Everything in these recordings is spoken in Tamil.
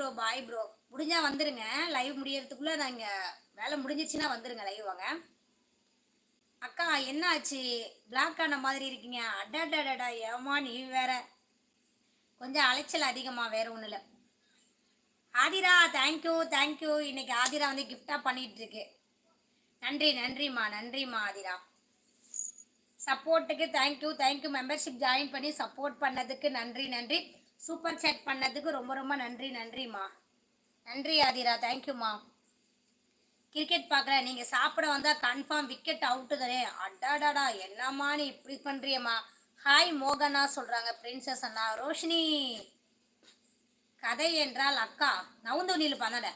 ப்ரோ பாய் ப்ரோ முடிஞ்சா வந்துருங்க. லைவ் முடியறதுக்குள்ள நாங்க வேலை முடிஞ்சிச்சுன்னா வந்துருங்க லைவ் வாங்க. அக்கா என்ன ஆச்சு? பிளாக் ஆன மாதிரி இருக்கீங்க. அடாடாடா ஏமா நீ வேற? கொஞ்சம் அலைச்சல் அதிகமா வேற ஒன்றும் இல்லை ஆதிரா தேங்க்யூ தேங்க்யூ இன்னைக்கு ஆதிரா வந்து கிஃப்டா பண்ணிட்டு இருக்கு நன்றி நன்றிம்மா நன்றிம்மா ஆதிரா. சப்போர்ட்டுக்கு thank you thank you membership join பண்ணி சப்போர்ட் பண்ணதுக்கு நன்றி நன்றி. சூப்பர் சேட் பண்ணதுக்கு ரொம்ப ரொம்ப நன்றி நன்றிம்மா. நன்றி ஆதிரா. தேங்க்யூம்மா கிரிக்கெட் பார்க்குறேன். நீங்கள் சாப்பிட வந்தால் கன்ஃபார்ம் விக்கெட் அவுட்டு தானே. அடாடாடா என்னம்மா நீ இப்படி பண்ணுறியம்மா ஹாய் மோகனா சொல்கிறாங்க பிரின்சஸ் அண்ணா. ரோஷினி கதை என்றால் அக்கா. நவுந்தோனியில் நீல் பண்ணல.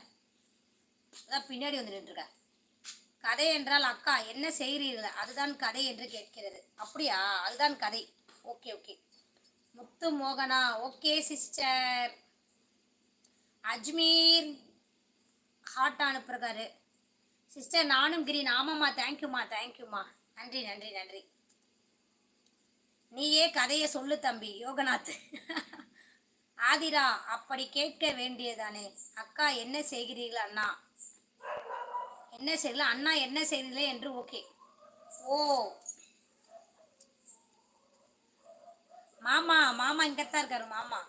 அதான் பின்னாடி வந்து நின்றுருக்க. கதை என்றால் அக்கா. என்ன செய்கிறீர்கள் அதுதான் கதை என்று கேட்கிறது. அப்படியா? அதுதான் கதை. ஓகே ஓகே முத்து மோகனா. Okay sister. அஜ்மீர் ஹாட் அனுப்புறாரு சிஸ்டர் நானும் கிரீன் ஆமாம்மா தேங்க்யூம்மா தேங்க்யூம்மா நன்றி நன்றி நன்றி. நீயே கதையை சொல்லு தம்பி யோகநாத். ஆதிரா அப்படி கேட்க வேண்டியதானே அக்கா என்ன செய்கிறீர்கள் அண்ணா? என்ன செய்யல அண்ணா என்ன செய்கிறீர்களே என்று ஓகே. ஓ. மாமா மாமா இங்கே தான் இருக்காரு மாமா.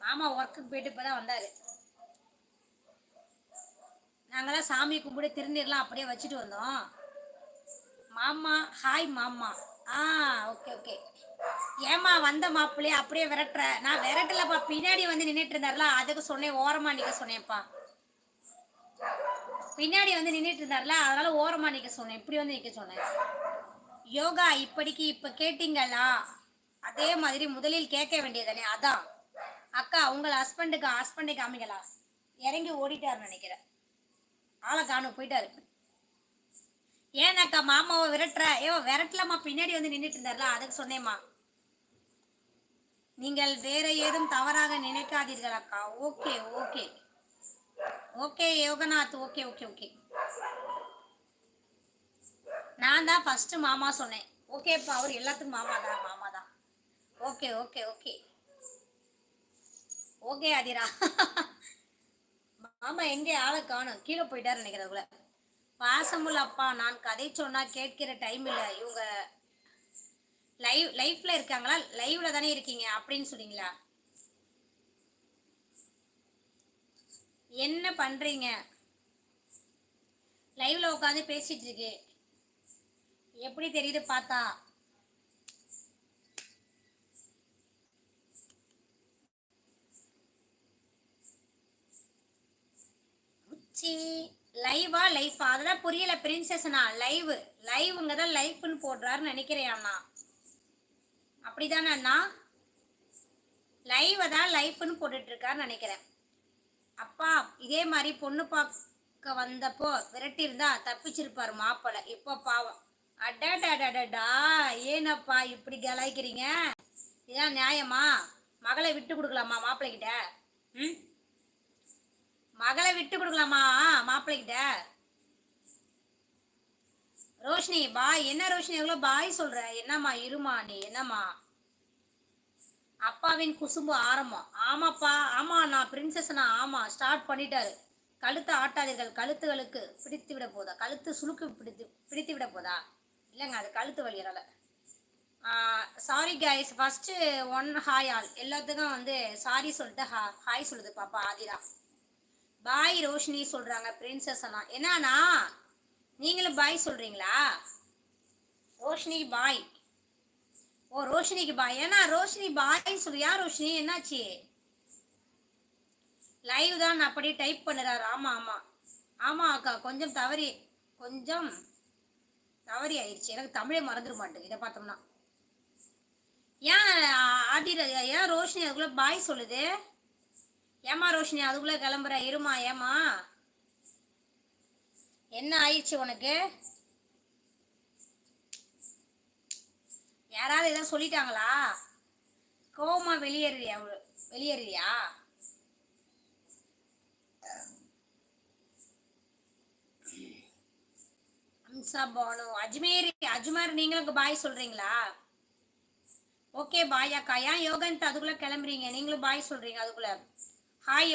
மாமா ஒர்க்குக்கு போயிட்டு இப்பதான் வந்தார். நாங்களாம் சாமி கும்பிட்டு திருநீர்லாம் அப்படியே வச்சுட்டு வந்தோம். மாமா ஹாய் மாமா. ஆ ஓகே ஓகே ஏமா வந்த மாப்பிள்ளையே அப்படியே விரட்டுற? நான் விரட்டலப்பா பின்னாடி வந்து நின்றுட்டு இருந்தார்ல அதுக்கு சொன்னேன் ஓரமாக நிற்க சொன்னேன்ப்பா. பின்னாடி வந்து நின்றுட்டு இருந்தார்ல அதனால ஓரமாக நிற்க சொன்னேன் இப்படி வந்து நிற்க சொன்னேன். யோகா இப்படிக்கு இப்போ கேட்டீங்களா? அதே மாதிரி முதலில் கேட்க வேண்டியதானே? அதான். அக்கா உங்கள் ஹஸ்பண்டுக்கு ஹஸ்பண்டை காமிங்களா? இறங்கி ஓடிட்டாருன்னு நினைக்கிறேன். ஆளை காணும் போயிட்டாரு. அக்கா மாமாவை விரட்டுற? ஏவோ விரட்டலாமா பின்னாடி வந்து நின்றுட்டு இருந்தார்ல அதுக்கு சொன்னேம்மா. நீங்கள் வேற ஏதும் தவறாக நினைக்காதீர்கள் அக்கா. Okay okay. Okay Yoganath okay okay okay. நான் தான் ஃபர்ஸ்ட் மாமா சொன்னேன். ஓகேப்பா அவர் எல்லாத்துக்கும் மாமா தான் மாமா. Okay okay okay. Okay Athira மாமா எங்கே ஆளை காணும்? கீழே போயிட்டாரு நினைக்கிறவங்கள பாசமுள்ள அப்பா நான் கதை சொன்னா கேட்கிற டைம் இல்லை. இவங்க லைவ் லைஃப்ல இருக்காங்களா? லைவ்ல தானே இருக்கீங்க அப்படின்னு சொன்னீங்களா? என்ன பண்றீங்க? லைவ்ல உட்காந்து பேசிட்டு இருக்கு. எப்படி தெரியுது பார்த்தா? லைவா லைஃபா அதெல்லாம் புரியல பிரின்சஸ்னா லைவ் லைவ்ங்க தான் லைஃப்னு போடுறாருன்னு நினைக்கிறேன் அண்ணா. அப்படிதானே அண்ணா? லைவை தான் லைஃப்னு போட்டுட்டு இருக்காருன்னு நினைக்கிறேன். அப்பா இதே மாதிரி பொண்ணு பார்க்க வந்தப்போ விரட்டியிருந்தா தப்பிச்சிருப்பாரு மாப்பிள்ளை இப்போ பாவம். அடடடடடா ஏனப்பா இப்படி கலாய்க்கிறீங்க? இதான் நியாயமா? மகளை விட்டு கொடுக்கலாமா மாப்பிள்ளைகிட்ட ம்? மகளை விட்டு கொடுக்கலாமா? மாப்பிள்ளைகிட்ட? ரோஷினி பாய். என்ன ரோஷினி? எவ்வளோ பாய் சொல்ற? என்னம்மா இருமா நீ? என்னம்மா? அப்பாவின் குசும்பு ஆரம்பம். ஆமாப்பா ஆமா நான் பிரின்சஸ்னா ஆமா. ஸ்டார்ட் பண்ணிட்டாரு. கழுத்தை ஆட்டாதீர்கள். கழுத்துகளுக்கு பிடித்து விட போதா? கழுத்து சுழுக்கு பிடித்து பிடித்து விட போதா? இல்லைங்க அது கழுத்து வலியறல sorry guys first one hi all எல்லாத்துக்கும் வந்து சாரி சொல்லிட்டு ஹா ஹாய் சொல்லுது பாப்பா ஆதிரா. பாய் ரோஷினி சொல்றாங்க பிரின்சஸ் அண்ணா. என்னண்ணா நீங்களும் பாய் சொல்றீங்களா? ரோஷினி பாய். ஓ ரோஷினிக்கு பாய். ஏன்னா ரோஷினி பாய்ன்னு சொல்றியா யார் ரோஷினி? என்னாச்சு? லைவ் தான் அப்படி டைப் பண்ணுறாரு. ஆமா ஆமா. ஆமா அக்கா. கொஞ்சம் தவறி கொஞ்சம் தவறி ஆயிடுச்சு எனக்கு தமிழே மறந்துட மாட்டேங்குது. இதை பார்த்தோம்னா. ஏன் ஆதிர ஏன் ரோஷினி அதுக்குள்ள பாய் சொல்லுது? ஏமா ரோஷினி அதுக்குள்ள கிளம்புற? இருமா ஏமா என்ன ஆயிடுச்சு உனக்கு? யாராவது எதாவது சொல்லிட்டாங்களா? கோவமா வெளியேறியா வெளியேறியா அம்சா பானு அஜ்மீர் அஜ்மேர் நீங்களும் பாய் சொல்றீங்களா? ஓகே பாய் அக்கா. ஏன் யோகன்ட்டு அதுக்குள்ள கிளம்புறீங்க? நீங்களும் பாய் சொல்றீங்க அதுக்குள்ள. ஹாய் யோகா